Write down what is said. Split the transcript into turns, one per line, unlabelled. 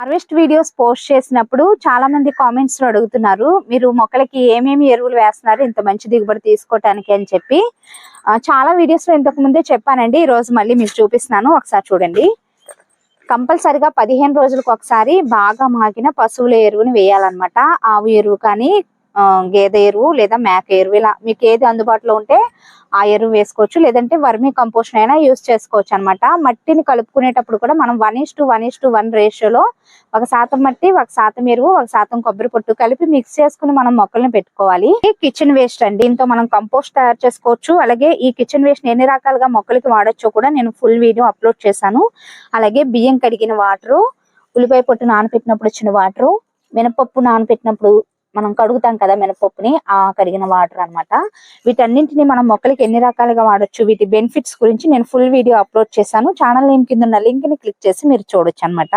Harvest videos post చేసినప్పుడు చాలా మంది కామెంట్స్లో అడుగుతున్నారు మీరు మొక్కలకి ఏమేమి ఎరువులు వేస్తున్నారు ఇంత మంచి దిగుబడి తీసుకోవటానికి అని చెప్పి. చాలా వీడియోస్లో ఇంతకు ముందే చెప్పానండి ఈ రోజు మళ్ళీ మీకు చూపిస్తున్నాను ఒకసారి చూడండి. కంపల్సరిగా పదిహేను రోజులకు ఒకసారి బాగా మాగిన పశువుల ఎరువుని వేయాలన్నమాట. ఆవు ఎరువు కానీ గేదె ఎరువు లేదా మేక ఎరువు ఇలా మీకు ఏది అందుబాటులో ఉంటే ఆ ఎరువు వేసుకోవచ్చు. లేదంటే వర్మీ కంపోస్ట్ అయినా యూస్ చేసుకోవచ్చు అన్నమాట. మట్టిని కలుపుకునేటప్పుడు కూడా మనం one is to one is to one రేషియోలో ఒక శాతం మట్టి ఒక శాతం ఎరువు ఒక శాతం కొబ్బరి పొట్టు కలిపి మిక్స్ చేసుకుని మనం మొక్కల్ని పెట్టుకోవాలి. ఈ కిచెన్ వేస్ట్ అండి. దీంతో మనం కంపోస్ట్ తయారు చేసుకోవచ్చు. అలాగే ఈ కిచెన్ వేస్ట్ ఎన్ని రకాలుగా మొక్కలకి వాడొచ్చో కూడా నేను ఫుల్ వీడియో అప్లోడ్ చేశాను. అలాగే బియ్యం కడిగిన వాటరు ఉల్లిపాయ పొట్టు నానపెట్టినప్పుడు వచ్చిన వాటరు మినపప్పు నానపెట్టినప్పుడు మనం కడుగుతాం కదా మినపప్పుని ఆ కడిగిన వాటర్ అన్నమాట. వీటన్నింటిని మనం మొక్కలకి ఎన్ని రకాలుగా వాడొచ్చు వీటి బెనిఫిట్స్ గురించి నేను ఫుల్ వీడియో అప్లోడ్ చేశాను. ఛానల్ నేమ్ కింద ఉన్న లింక్ని క్లిక్ చేసి మీరు చూడొచ్చు అన్నమాట